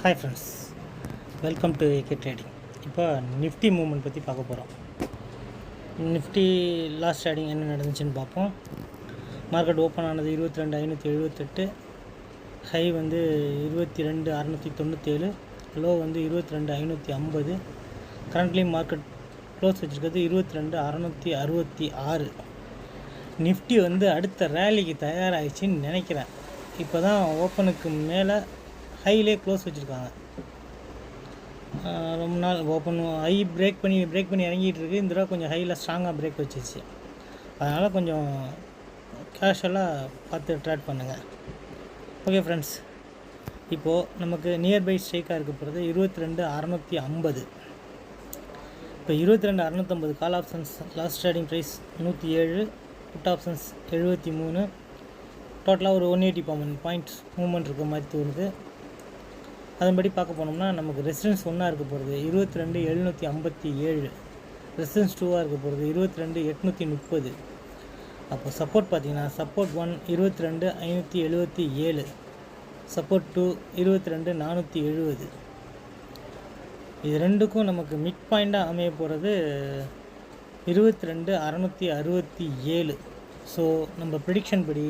Hi friends welcome to AK trading இப்போ Nifty movement பற்றி பார்க்க போகிறோம் நிஃப்டி லாஸ்ட் ட்ரேடிங் என்ன நடந்துச்சுன்னு பார்ப்போம். மார்க்கெட் ஓப்பன் ஆனது இருபத்தி ரெண்டு ஐநூற்றி எழுபத்தெட்டு ஹை வந்து இருபத்தி ரெண்டு அறநூற்றி தொண்ணூற்றேழு லோ வந்து இருபத்தி ரெண்டு ஐநூற்றி ஐம்பது கரண்ட்லி மார்க்கெட் க்ளோஸ் வச்சுருக்கிறது இருபத்தி ரெண்டு அறநூற்றி அறுபத்தி ஆறு. நிஃப்டி வந்து அடுத்த ரேலிக்கு தயாராகிச்சின்னு நினைக்கிறேன். இப்போ தான் ஓப்பனுக்கு மேலே ஹைலே க்ளோஸ் வச்சுருக்காங்க. ரொம்ப நாள் ஓப்பன் ஹை பிரேக் பண்ணி பிரேக் பண்ணி இறங்கிட்டு இருக்கு. இந்த தடவை கொஞ்சம் ஹையில் ஸ்ட்ராங்காக பிரேக் வச்சிருச்சு. அதனால் கொஞ்சம் கேஷுவலாக பார்த்து ட்ரேட் பண்ணுங்கள் ஓகே ஃப்ரெண்ட்ஸ் இப்போது நமக்கு நியர்பை ஸ்ட்ரைக்காக இருக்க போகிறது இருபத்தி ரெண்டு அறநூற்றி ஐம்பது. இப்போ இருபத்தி ரெண்டு அறநூற்றம்பது call options last trading price நூற்றி ஏழு புட் ஆப்ஷன்ஸ் எழுபத்தி மூணு. டோட்டலாக ஒரு one eighty point points movement இருக்க மாதிரி தோணுது. அதன்படி பார்க்க போனோம்னா நமக்கு ரெசிடென்ஸ் ஒன்றா இருக்க போகிறது இருபத்தி ரெண்டு எழுநூற்றி ஐம்பத்தி ஏழு. ரெசிடென்ஸ் டூவாக இருக்க போகிறது இருபத்தி ரெண்டு எட்நூற்றி முப்பது. அப்போ சப்போர்ட் பார்த்தீங்கன்னா சப்போர்ட் ஒன் இருபத்தி ரெண்டு ஐநூற்றி எழுபத்தி ஏழு. சப்போர்ட் டூ இருபத்தி ரெண்டு நானூற்றி எழுபது இது ரெண்டுக்கும் நமக்கு மிட் பாயிண்ட்டாக அமைய போகிறது இருபத்தி ரெண்டு அறநூற்றி அறுபத்தி ஏழு. ஸோ நம்ம ப்ரிடிக்ஷன் படி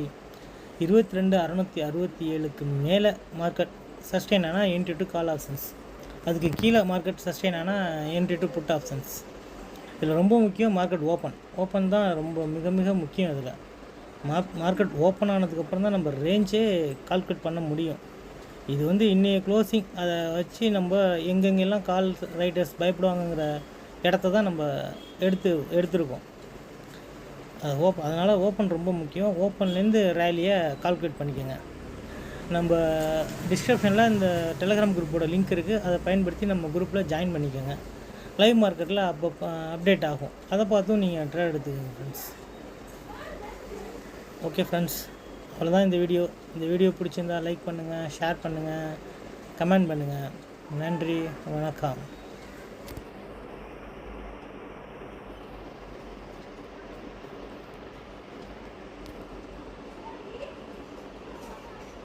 இருபத்தி ரெண்டு அறநூற்றி அறுபத்தி ஏழுக்கு மேலே மார்க்கெட் சஸ்டெயின் ஆனால் என்ட்ரி டு கால் ஆப்ஷன்ஸ் அதுக்கு கீழே மார்க்கெட் சஸ்டெயின் ஆனால் என்ட்ரி டு புட் ஆப்ஷன்ஸ் இதில் ரொம்ப முக்கியம் மார்க்கெட் ஓப்பன் ஓப்பன் தான் ரொம்ப மிக மிக முக்கியம் இதில். மார்க் மார்க்கெட் ஓப்பன் ஆனதுக்கப்புறம் தான் நம்ம ரேஞ்சே கால்குலேட் பண்ண முடியும். இது வந்து இன்றைய க்ளோசிங் அதை வச்சு நம்ம எங்கெங்கெல்லாம் கால் ரைட்டர்ஸ் பயப்படுவாங்கங்கிற இடத்த தான் நம்ம எடுத்து எடுத்திருக்கோம். அது ஓப் அதனால் ஓப்பன் ரொம்ப முக்கியம். ஓப்பன்லேருந்து ரேலியை கால்குலேட் பண்ணிக்கோங்க. நம்ம டிஸ்கிரிப்ஷனில் இந்த டெலகிராம் குரூப்போட லிங்க் இருக்குது அதை பயன்படுத்தி நம்ம குரூப்பில் ஜாயின் பண்ணிக்கோங்க. லைவ் மார்க்கெட்டில் அப்போ அப்டேட் ஆகும். அதை பார்த்தும் நீங்கள் ட்ரேட் எடுத்துக்கோங்க ஃப்ரெண்ட்ஸ் ஓகே ஃப்ரெண்ட்ஸ் அவ்வளோதான் இந்த வீடியோ இந்த வீடியோ பிடிச்சிருந்தா லைக் பண்ணுங்கள் ஷேர் பண்ணுங்கள் கமெண்ட் பண்ணுங்கள் நன்றி வணக்கம்.